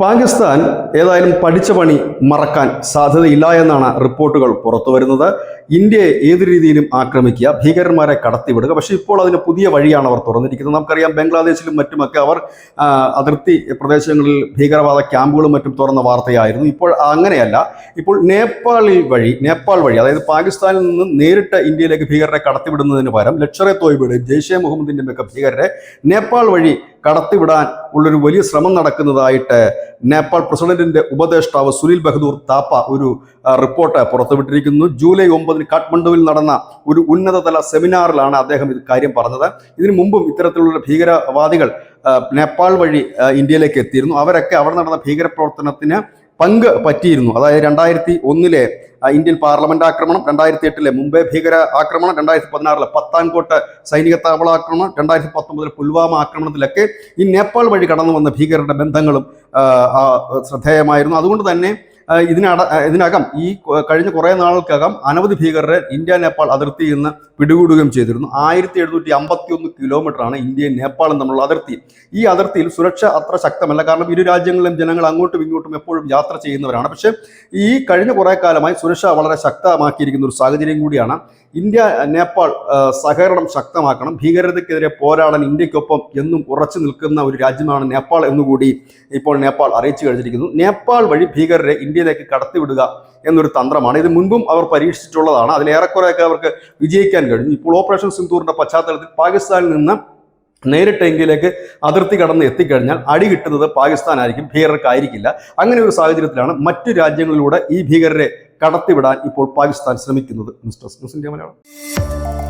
പാകിസ്ഥാൻ ഏതായാലും പഠിച്ച പണി മറക്കാൻ സാധ്യതയില്ല എന്നാണ് റിപ്പോർട്ടുകൾ പുറത്തു വരുന്നത്. ഇന്ത്യയെ ഏത് രീതിയിലും ആക്രമിക്കുക ഭീകരന്മാരെ കടത്തിവിടുക. പക്ഷേ ഇപ്പോൾ അതിന് പുതിയ വഴിയാണ് അവർ തുറന്നിരിക്കുന്നത്. നമുക്കറിയാം ബംഗ്ലാദേശിലും മറ്റുമൊക്കെ അവർ അതിർത്തി പ്രദേശങ്ങളിൽ ഭീകരവാദ ക്യാമ്പുകളും മറ്റും തുറന്ന വാർത്തയായിരുന്നു. ഇപ്പോൾ അങ്ങനെയല്ല. ഇപ്പോൾ നേപ്പാളിൽ വഴി നേപ്പാൾ വഴി അതായത് പാകിസ്ഥാനിൽ നിന്ന് നേരിട്ട് ഇന്ത്യയിലേക്ക് ഭീകരരെ കടത്തിവിടുന്നതിന് പകരം ലക്ഷറെ തോയ്ബിയുടെയും ജെയ്ഷെ മുഹമ്മദിന്റെയും ഒക്കെ ഭീകരരെ നേപ്പാൾ വഴി കടത്തിവിടാൻ ഉള്ളൊരു വലിയ ശ്രമം നടക്കുന്നതായിട്ട് നേപ്പാൾ പ്രസിഡന്റിന്റെ ഉപദേഷ്ടാവ് സുനിൽ ബഹദൂർ താപ്പ ഒരു റിപ്പോർട്ട് പുറത്തുവിട്ടിരിക്കുന്നു. ജൂലൈ ഒമ്പതിന് കാഠ്മണ്ഡുവിൽ നടന്ന ഒരു ഉന്നതതല സെമിനാറിലാണ് അദ്ദേഹം ഇത് കാര്യം പറഞ്ഞത്. ഇതിനു മുമ്പും ഇത്തരത്തിലുള്ള ഭീകരവാദികൾ നേപ്പാൾ വഴി ഇന്ത്യയിലേക്ക് എത്തിയിരുന്നു. അവരൊക്കെ അവിടെ നടന്ന ഭീകരപ്രവർത്തനത്തിന് പങ്ക് പറ്റിയിരുന്നു. അതായത് രണ്ടായിരത്തി ഒന്നിലെ ഇന്ത്യൻ പാർലമെന്റ് ആക്രമണം രണ്ടായിരത്തി എട്ടിലെ മുംബൈ ഭീകര ആക്രമണം രണ്ടായിരത്തി പതിനാറിലെ പത്താൻകോട്ട് സൈനിക താവളാക്രമണം രണ്ടായിരത്തി പത്തൊമ്പതിലെ പുൽവാമ ആക്രമണത്തിലൊക്കെ ഈ നേപ്പാൾ വഴി കടന്നു വന്ന ഭീകരരുടെ ബന്ധങ്ങളും ശ്രദ്ധേയമായിരുന്നു. അതുകൊണ്ട് തന്നെ ഇതിനട ഇതിനകം ഈ കഴിഞ്ഞ കുറേ നാൾക്കകം അനവധി ഭീകരരെ ഇന്ത്യ നേപ്പാൾ അതിർത്തിയിൽ നിന്ന് പിടികൂടുകയും ചെയ്തിരുന്നു. ആയിരത്തി എഴുന്നൂറ്റി അമ്പത്തി ഒന്ന് കിലോമീറ്ററാണ് ഇന്ത്യയും നേപ്പാളും തമ്മിലുള്ള അതിർത്തി. ഈ അതിർത്തിയിൽ സുരക്ഷ അത്ര ശക്തമല്ല. കാരണം ഇരു രാജ്യങ്ങളിലും ജനങ്ങൾ അങ്ങോട്ടും ഇങ്ങോട്ടും എപ്പോഴും യാത്ര ചെയ്യുന്നവരാണ്. പക്ഷേ ഈ കഴിഞ്ഞ കുറേ കാലമായി സുരക്ഷ വളരെ ശക്തമാക്കിയിരിക്കുന്ന ഒരു സാഹചര്യം കൂടിയാണ് ഇന്ത്യ നേപ്പാൾ സഹകരണം ശക്തമാക്കണം. ഭീകരതയ്ക്കെതിരെ പോരാടാൻ ഇന്ത്യക്കൊപ്പം എന്നും ഉറച്ചു നിൽക്കുന്ന ഒരു രാജ്യമാണ് നേപ്പാൾ എന്നുകൂടി ഇപ്പോൾ നേപ്പാൾ അറിയിച്ചു കഴിഞ്ഞിരിക്കുന്നു. നേപ്പാൾ വഴി ഭീകരരെ ഇന്ത്യയിലേക്ക് കടത്തിവിടുക എന്നൊരു തന്ത്രമാണ്. ഇത് മുൻപും അവർ പരീക്ഷിച്ചിട്ടുള്ളതാണ്. അതിലേറെക്കുറെയൊക്കെ അവർക്ക് വിജയിക്കാൻ കഴിഞ്ഞു. ഇപ്പോൾ ഓപ്പറേഷൻ സിന്ദൂറിന്റെ പശ്ചാത്തലത്തിൽ പാകിസ്ഥാനിൽ നിന്ന് നേരിട്ട് ഇന്ത്യയിലേക്ക് അതിർത്തി കടന്ന് എത്തിക്കഴിഞ്ഞാൽ അടി കിട്ടുന്നത് പാകിസ്ഥാനായിരിക്കും ഭീകരർക്കായിരിക്കില്ല. അങ്ങനെ ഒരു സാഹചര്യത്തിലാണ് മറ്റു രാജ്യങ്ങളിലൂടെ ഈ ഭീകരരെ കടത്തിവിടാൻ ഇപ്പോൾ പാകിസ്ഥാൻ ശ്രമിക്കുന്നത്. Desk news Malayalam.